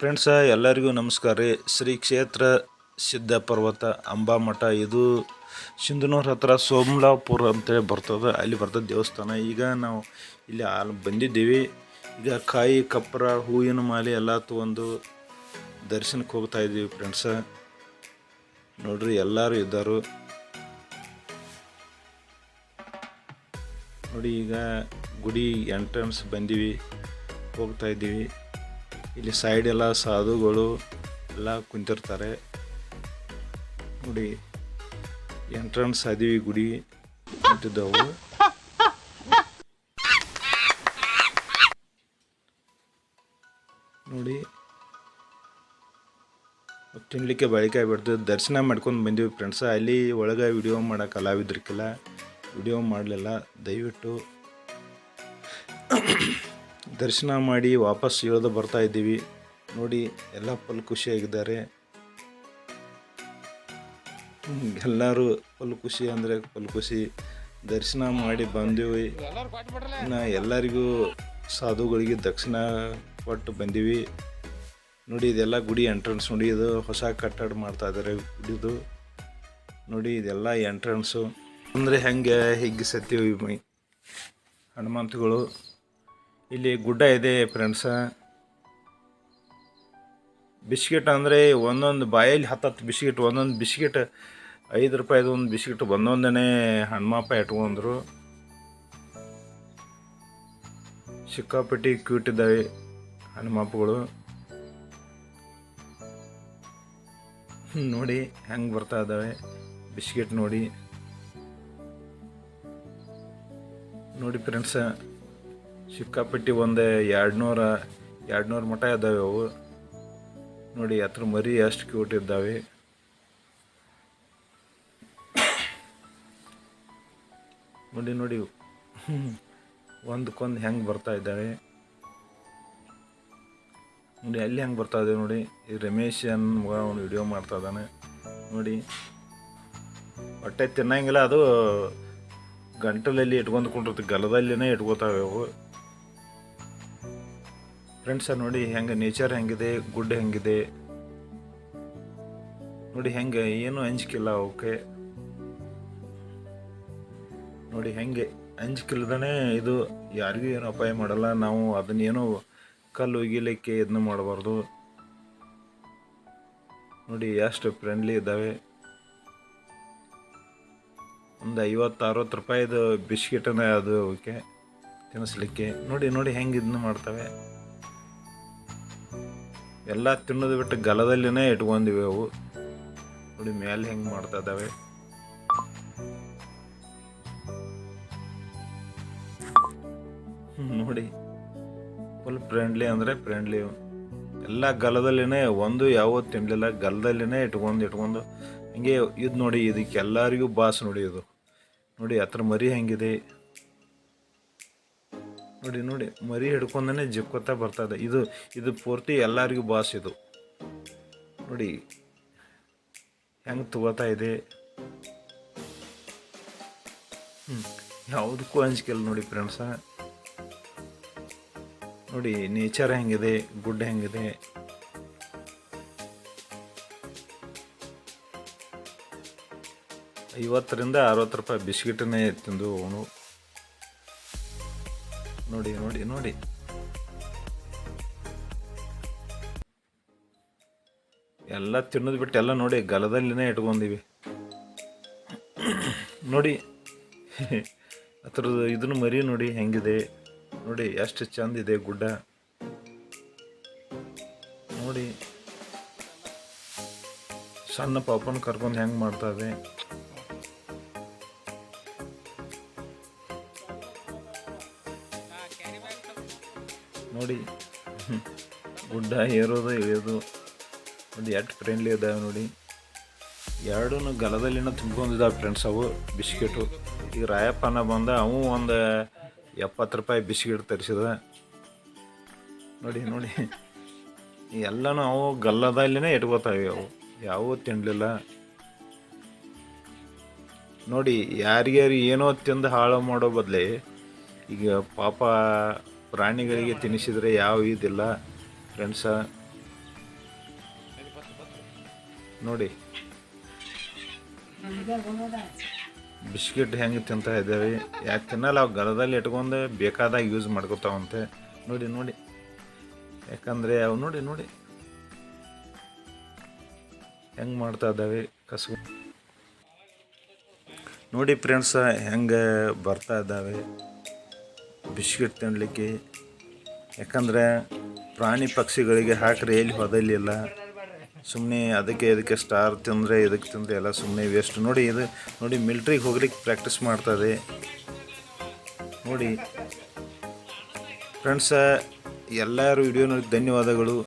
Friends ಎಲ್ಲರಿಗೂ ನಮಸ್ಕಾರ ರೀ. ಶ್ರೀ ಕ್ಷೇತ್ರ ಸಿದ್ಧ ಪರ್ವತ ಅಂಬಾಮಠ. ಇದು ಸಿಂಧನೂರು ಹತ್ರ ಸೋಮಲಾಪುರ ಅಂತೇಳಿ ಬರ್ತದೆ. ಅಲ್ಲಿ ಬರ್ತದೆ ದೇವಸ್ಥಾನ. ಈಗ ನಾವು ಇಲ್ಲಿ ಆಲ್ ಬಂದಿದ್ದೀವಿ. ಈಗ ಕಾಯಿ ಕಪ್ಪರ ಹೂವಿನ ಮಾಲೆ ಎಲ್ಲ ತೊಗೊಂಡು ದರ್ಶನಕ್ಕೆ ಹೋಗ್ತಾ ಇದ್ದೀವಿ ಫ್ರೆಂಡ್ಸ ನೋಡ್ರಿ, ಎಲ್ಲರೂ ಇದ್ದರು. ನೋಡಿ, ಈಗ ಗುಡಿ ಎಂಟ್ರೆನ್ಸ್ ಬಂದೀವಿ. ಹೋಗ್ತಾ ಇದ್ದೀವಿ. ಇಲ್ಲಿ ಸೈಡ್ ಎಲ್ಲ ಸಾಧುಗಳು ಎಲ್ಲ ಕುಂತಿರ್ತಾರೆ. ನೋಡಿ ಎಂಟ್ರೆನ್ಸ್ ಅದೀವಿ, ಗುಡಿ ಅಂತಿದ್ದವು ನೋಡಿ, ತಿನ್ಲಿಕ್ಕೆ ಬಾಳಿಕಾಯಿ ಬಿಡ್ತು ದರ್ಶನ ಮಾಡ್ಕೊಂಡು ಬಂದೀವಿ ಫ್ರೆಂಡ್ಸ ಅಲ್ಲಿ ಒಳಗೆ ವಿಡಿಯೋ ಮಾಡೋ ಕಲಾವಿದ್ರಿಕ್ಕಿಲ್ಲ ವಿಡಿಯೋ ಮಾಡಲಿಲ್ಲ. ದಯವಿಟ್ಟು ದರ್ಶನ ಮಾಡಿ ವಾಪಸ್ ಇಳಿದು ಬರ್ತಾ ಇದ್ದೀವಿ. ನೋಡಿ, ಎಲ್ಲ ಫುಲ್ ಖುಷಿಯಾಗಿದ್ದಾರೆ. ಎಲ್ಲರೂ ಫುಲ್ ಖುಷಿ ಅಂದರೆ ಫುಲ್ ಖುಷಿ. ದರ್ಶನ ಮಾಡಿ ಬಂದೀವಿ. ಇನ್ನು ಎಲ್ಲರಿಗೂ ಸಾಧುಗಳಿಗೆ ದಕ್ಷಿಣ ಕೊಟ್ಟು ಬಂದೀವಿ. ನೋಡಿ, ಇದೆಲ್ಲ ಗುಡಿ ಎಂಟ್ರೆನ್ಸ್ ನೋಡಿ, ಇದು ಹೊಸ ಕಟ್ಟಡ ಮಾಡ್ತಾ ಇದ್ದಾರೆ ಗುಡಿದು. ನೋಡಿ, ಇದೆಲ್ಲ ಎಂಟ್ರೆನ್ಸು ಅಂದರೆ ಹೆಂಗೆ ಹಿಗ್ಗಿಸತ್ತೀವಿ ಮೈ ಹನುಮಂತಗಳು. ಇಲ್ಲಿ ಗುಡ್ಡ ಇದೆ ಫ್ರೆಂಡ್ಸ ಬಿಸ್ಕಿಟ್ ಅಂದರೆ ಒಂದೊಂದು ಬಾಯಲ್ಲಿ ಹತ್ತತ್ತು ಬಿಸ್ಕಿಟ್, ಒಂದೊಂದು ಬಿಸ್ಕಿಟ್ ಐದು ರೂಪಾಯಿದು ಒಂದು ಬಿಸ್ಕಿಟ್ ಒಂದೊಂದನೇ ಹಣ್ಮಾಪ ಇಟ್ಕೊಂಡ್ರು. ಸಿಕ್ಕಾಪಟ್ಟಿ ಕ್ಯೂಟ್ ಇದ್ದಾವೆ ಹಣ್ಮಾಪುಗಳು ನೋಡಿ ಹೆಂಗೆ ಬರ್ತಾ ಇದ್ದಾವೆ ಬಿಸ್ಕಿಟ್ ನೋಡಿ. ನೋಡಿ ಫ್ರೆಂಡ್ಸ ಸಿಕ್ಕಾಪಟ್ಟಿ ಒಂದು ಎರಡು ನೂರ ಮಟ ಇದ್ದಾವೆ ಅವು. ನೋಡಿ ಹತ್ರ ಮರಿ ಅಷ್ಟು ಕ್ಯೂಟ್ ಇದ್ದಾವೆ. ನೋಡಿ ನೋಡಿ. ಒಂದಕ್ಕೊಂದು ಹೆಂಗೆ ಬರ್ತಾ ಇದ್ದಾವೆ. ನೋಡಿ, ಅಲ್ಲಿ ಹೆಂಗೆ ಬರ್ತಾ ಇದ್ದಾವೆ ನೋಡಿ. ಈ ರಮೇಶ್ ಅನ್ನ ಮಗ ಅವನು ವಿಡಿಯೋ ಮಾಡ್ತಾ ಇದ್ದಾನೆ. ನೋಡಿ. ಹೊಟ್ಟೆ ತಿನ್ನಂಗಿಲ್ಲ, ಅದು ಗಂಟಲಲ್ಲಿ ಇಟ್ಕೊಂಡು ಕುಂಡಿರ್ತಿ ಗಲದಲ್ಲಿನೇ ಇಟ್ಕೋತಾವೆ ಅವು. ಫ್ರೆಂಡ್ಸ ನೋಡಿ ಹೆಂಗೆ ನೇಚರ್ ಹೆಂಗಿದೆ ಗುಡ್ ಹೆಂಗಿದೆ. ನೋಡಿ ಹೆಂಗೆ, ಏನು ಅಂಜಿಕಿಲ್ಲ ಅವಕ್ಕೆ. ನೋಡಿ ಹೆಂಗೆ ಅಂಜಿಕಿಲ್ದೇ ಇದು ಯಾರಿಗೂ ಏನು ಅಪಾಯ ಮಾಡಲ್ಲ. ನಾವು ಅದನ್ನೇನು ಕಲ್ಲು ಉಗಿಲಿಕ್ಕೆ ಇದನ್ನ ಮಾಡಬಾರ್ದು. ನೋಡಿ, ಎಷ್ಟು ಫ್ರೆಂಡ್ಲಿ ಇದ್ದಾವೆ. ಒಂದು ಐವತ್ತು ಅರವತ್ತು ರೂಪಾಯಿದು ಬಿಸ್ಕಿಟನ್ನ ಅದು ಅವಕ್ಕೆ ತಿನ್ನಿಸ್ಲಿಕ್ಕೆ. ನೋಡಿ ನೋಡಿ ಹೆಂಗೆ ಇದನ್ನ ಮಾಡ್ತವೆ. ಎಲ್ಲ ತಿನ್ನೋದು ಬಿಟ್ಟು ಗಲದಲ್ಲಿನೇ ಇಟ್ಕೊಂಡಿವೆ ಅವು. ನೋಡಿ ಮೇಲೆ ಹೆಂಗೆ ಮಾಡ್ತಾ ಇದ್ದಾವೆ. ನೋಡಿ ಫುಲ್ ಫ್ರೆಂಡ್ಲಿ ಅಂದರೆ ಫ್ರೆಂಡ್ಲಿ ಎಲ್ಲ ಗಲದಲ್ಲಿನೇ, ಒಂದು ಯಾವತ್ತು ತಿನ್ನಲಿಲ್ಲ ಗಲದಲ್ಲಿನೇ ಇಟ್ಕೊಂಡು ಇಟ್ಕೊಂಡು. ಹಿಂಗೆ ಇದು ನೋಡಿ, ಇದಕ್ಕೆಲ್ಲರಿಗೂ ಬಾಸ್ ನೋಡಿ ಇದು. ನೋಡಿ ಹತ್ರ ಮರಿ ಹೆಂಗಿದೆ. ನೋಡಿ ನೋಡಿ, ಮರಿ ಹಿಡ್ಕೊಂಡೇ ಜಿಕ್ಕೋತಾ ಬರ್ತದೆ ಇದು. ಇದು ಪೂರ್ತಿ ಎಲ್ಲರಿಗೂ ಬಾಸ್ ಇದು. ನೋಡಿ, ಹೆಂಗೆ ತಗೋತಾ ಇದೆ. ಹ್ಞೂ ಯಾವುದಕ್ಕೂ ಅಂಜಿಕೆಲ್ಲ ನೋಡಿ ಫ್ರೆಂಡ್ಸ ನೋಡಿ ನೇಚರ್ ಹೆಂಗಿದೆ ಗುಡ್ ಹೆಂಗಿದೆ. ಐವತ್ತರಿಂದ ಅರವತ್ತು ರೂಪಾಯಿ ಬಿಸ್ಕಿಟನ್ನೇ ತಿಂದು ಅವನು. ನೋಡಿ ನೋಡಿ ನೋಡಿ. ಎಲ್ಲ ತಿನ್ನೋದು ಬಿಟ್ಟು ಎಲ್ಲ ನೋಡಿ, ಗಲದಲ್ಲಿನೇ ಇಟ್ಕೊಂಡಿವಿ. ನೋಡಿ, ಅದ್ರದ್ದು ಇದನ್ನು ಮರಿ ನೋಡಿ, ಹೆಂಗಿದೆ? ನೋಡಿ, ಎಷ್ಟು ಚಂದ ಇದೆ ಗುಡ್ಡ. ನೋಡಿ, ಸಣ್ಣ ಪಾಪನ ಕರ್ಕೊಂಡು ಹೆಂಗೆ ಮಾಡ್ತಾ ನೋಡಿ. ಗುಡ್ಡ ಏರೋದು, ಇಳಿಯೋದು. ಒಂದು ಎಷ್ಟು ಫ್ರೆಂಡ್ಲಿ ಇದ್ದಾವೆ ನೋಡಿ. ಎರಡೂ ಗಲದಲ್ಲಿನ ತುಂಬ್ಕೊಂಡಿದ್ದಾವೆ ಫ್ರೆಂಡ್ಸ್ ಅವು, ಬಿಸ್ಕೆಟು. ಈಗ ರಾಯಪ್ಪನ ಬಂದ, ಅವು ಒಂದು ಎಪ್ಪತ್ತು ರೂಪಾಯಿ ಬಿಸ್ಕಿಟ್ ತರಿಸಿದ. ನೋಡಿ ನೋಡಿ. ಎಲ್ಲನೂ ಅವು ಗಲ್ಲದಲ್ಲಿನೇ ಇಟ್ಕೋತಾವೆ ಅವು. ಯಾವೂ ತಿನ್ನಲಿಲ್ಲ ನೋಡಿ ಯಾರಿಗ್ಯಾರು ಏನೋ ತಿಂದು ಹಾಳು ಮಾಡೋ ಬದಲೇ, ಈಗ ಪಾಪ ಪ್ರಾಣಿಗಳಿಗೆ ತಿನ್ನಿಸಿದ್ರೆ ಯಾವ ಇದಿಲ್ಲ ಫ್ರೆಂಡ್ಸ. ನೋಡಿ. ಬಿಸ್ಕಿಟ್ ಹೆಂಗೆ ತಿಂತಾ ಇದ್ದಾವೆ. ಯಾಕೆ ತಿನ್ನಲ್ಲ, ಅವು ಗಲದಲ್ಲಿ ಇಟ್ಕೊಂಡು ಬೇಕಾದಾಗ ಯೂಸ್ ಮಾಡ್ಕೊತಾವಂತೆ. ನೋಡಿ ನೋಡಿ. ಯಾಕಂದರೆ ಅವು ನೋಡಿ ನೋಡಿ. ಹೆಂಗೆ ಮಾಡ್ತಾ ಇದ್ದಾವೆ ಕಸು ನೋಡಿ ಫ್ರೆಂಡ್ಸ, ಹೆಂಗೆ ಬರ್ತಾ ಇದ್ದಾವೆ. ಬಿಸ್ಕಿಟ್ ತಿನ್ನಲಿಕ್ಕೆ ಯಾಕಂದರೆ ಪ್ರಾಣಿ ಪಕ್ಷಿಗಳಿಗೆ ಹಾಕ್ರೆ ಎಲ್ಲಿ ಹೊದಲಿಲ್ಲ. ಸುಮ್ಮನೆ ಅದಕ್ಕೆ ಇದಕ್ಕೆ ಸ್ಟಾರ್ ತಿಂದರೆ ಇದಕ್ಕೆ ತಿಂದರೆ ಎಲ್ಲ ಸುಮ್ಮನೆ ವೇಸ್ಟ್ ನೋಡಿ ಇದು, ನೋಡಿ ಮಿಲ್ಟ್ರಿಗೆ ಹೋಗ್ಲಿಕ್ಕೆ ಪ್ರಾಕ್ಟೀಸ್ ಮಾಡ್ತದೆ. ನೋಡಿ. ಫ್ರೆಂಡ್ಸ ಎಲ್ಲರೂ ವಿಡಿಯೋ ನೋಡಿ ಧನ್ಯವಾದಗಳು.